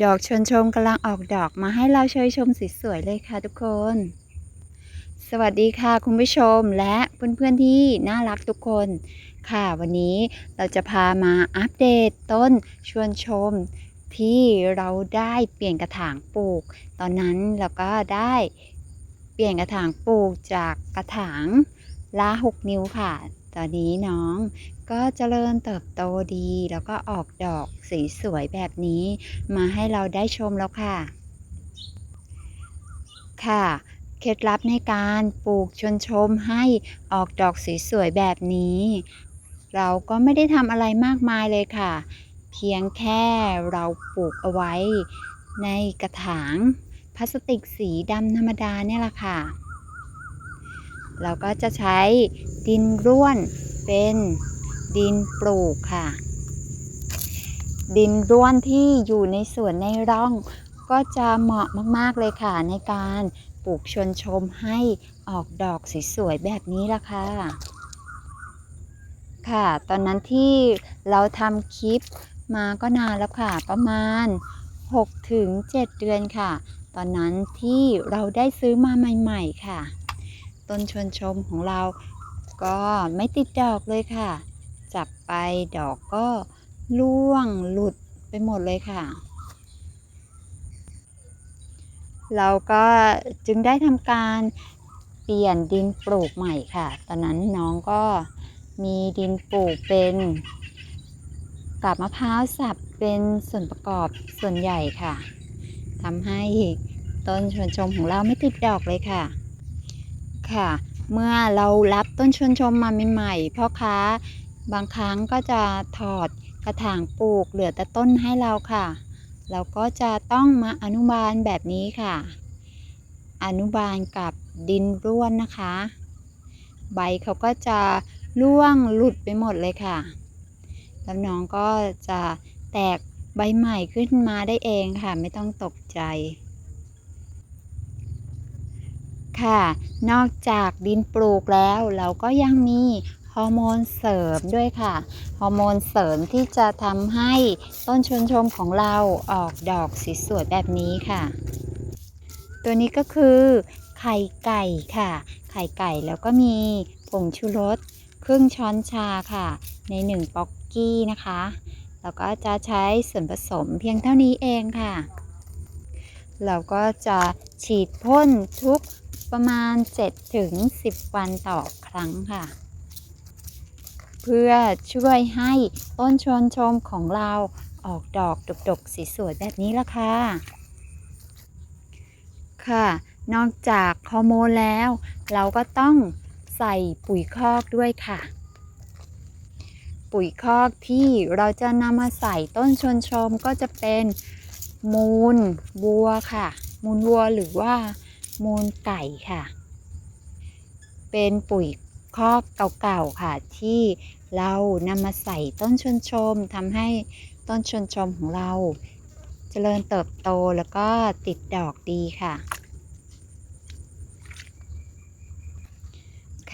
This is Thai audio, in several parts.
ดอกชวนชมกำลังออกดอกมาให้เราเชยชมสวยๆเลยค่ะทุกคน สวัสดีค่ะคุณผู้ชมและเพื่อนๆที่น่ารักทุกคน ค่ะวันนี้เราจะพามาอัปเดตต้นชวนชมที่เราได้เปลี่ยนกระถางปลูก ตอนนั้นเราก็ได้เปลี่ยนกระถางปลูกจากกระถางละ 6 นิ้วค่ะ ตอนนี้น้องก็เจริญเติบโตดี แล้วก็ออกดอกสีสวยแบบนี้มาให้เราได้ชมแล้วค่ะ ค่ะเคล็ดลับในการปลูกชนชมให้ออกดอกสวยๆแบบนี้ เราก็ไม่ได้ทำอะไรมากมายเลยค่ะ เพียงแค่เราปลูกเอาไว้ในกระถางพลาสติกสีดำธรรมดาเนี่ยแหละค่ะ เราก็จะใช้ ดินร่วนเป็นดินปลูกค่ะ ดินร่วนที่อยู่ในสวนในร่อง ก็จะเหมาะมากๆเลยค่ะ ในการปลูกชวนชมให้ออกดอกสวยๆแบบนี้ละค่ะ ค่ะ ตอนนั้นที่เราทำคลิปมาก็นานแล้วค่ะ ประมาณ 6-7ถึง7เดือนค่ะ ตอนนั้นที่เราได้ซื้อมาใหม่ ๆ ค่ะ ต้นชวนชมของเรา ก็ไม่ติดดอกเลยค่ะ จับไปดอกก็ร่วงหลุดไปหมดเลยค่ะ เราก็จึงได้ทำการเปลี่ยนดินปลูกใหม่ค่ะ ตอนนั้นน้องก็มีดินปลูกเป็นกาบมะพร้าวสับเป็นส่วนประกอบส่วนใหญ่ค่ะทำให้ต้นชวนชมของเราไม่ติดดอกเลยค่ะ ค่ะ เมื่อเรารับต้นชวนชมมาใหม่ๆพ่อค้าบางครั้งก็จะถอดกระถางปลูกเหลือแต่ต้นให้เราค่ะ เราก็จะต้องมาอนุบาลแบบนี้ค่ะ อนุบาลกับดินร่วนนะคะ ใบเขาก็จะร่วงหลุดไปหมดเลยค่ะ แล้วน้องก็จะแตกใบใหม่ขึ้นมาได้เองค่ะ ไม่ต้องตกใจ ค่ะ นอกจากดินปลูกแล้วเราก็ยังมีฮอร์โมนเสริมด้วยค่ะ ฮอร์โมนเสริมที่จะทำให้ต้นชวนชมของเราออกดอกสีสวยแบบนี้ค่ะ ตัวนี้ก็คือไข่ไก่ค่ะ ไข่ไก่แล้วก็มีผงชูรสครึ่งช้อนชาค่ะ ในหนึ่งป๊อกกี้นะคะ แล้วก็จะใช้ส่วนผสมเพียงเท่านี้เองค่ะ เราก็จะฉีดพ่นทุก ประมาณ7-10 วันต่อครั้งค่ะ เพื่อช่วยให้ต้นชวนชมของเราออกดอกดกๆสีสวยแบบนี้ละค่ะ ค่ะ นอกจากฮอร์โมนแล้ว เราก็ต้องใส่ปุ๋ยคอกด้วยค่ะ ปุ๋ยคอกที่เราจะนำมาใส่ต้นชวนชมก็จะเป็นมูลวัวค่ะ มูลวัวหรือว่า มูลไก่ค่ะ เป็นปุ๋ยคอกเก่าๆค่ะ ที่เรานำมาใส่ต้นชวนชมทำให้ต้นชวนชมของเราเจริญเติบโตแล้วก็ติดดอกดีค่ะ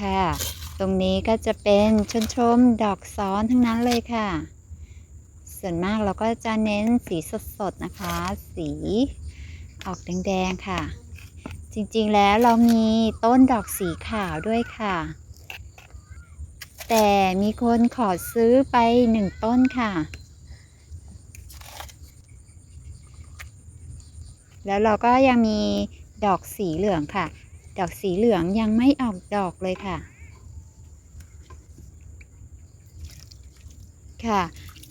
ค่ะ ตรงนี้ก็จะเป็นชนชมดอกซ้อนทั้งนั้นเลยค่ะ ส่วนมากเราก็จะเน้นสีสดๆนะคะ สีออกแดงๆค่ะ จริงๆแล้วเรามีต้นดอกสีขาวด้วยค่ะ แต่มีคนขอซื้อไปหนึ่งต้นค่ะ แล้วเราก็ยังมีดอกสีเหลืองค่ะ ดอกสีเหลืองยังไม่ออกดอกเลยค่ะ ค่ะ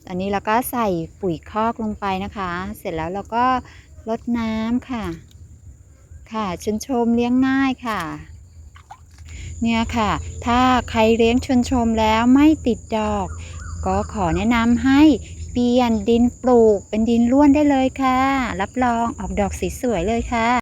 ตอนนี้เราก็ใส่ปุ๋ยคอกลงไปนะคะ เสร็จแล้วเราก็ลดน้ำค่ะ ค่ะชนชมเลี้ยงง่ายค่ะ เนี่ยค่ะ ถ้าใครเลี้ยงชนชมแล้วไม่ติดดอก ก็ขอแนะนำให้เปลี่ยนดินปลูกเป็นดินร่วนได้เลยค่ะ รับรองออกดอกสีสวยเลยค่ะ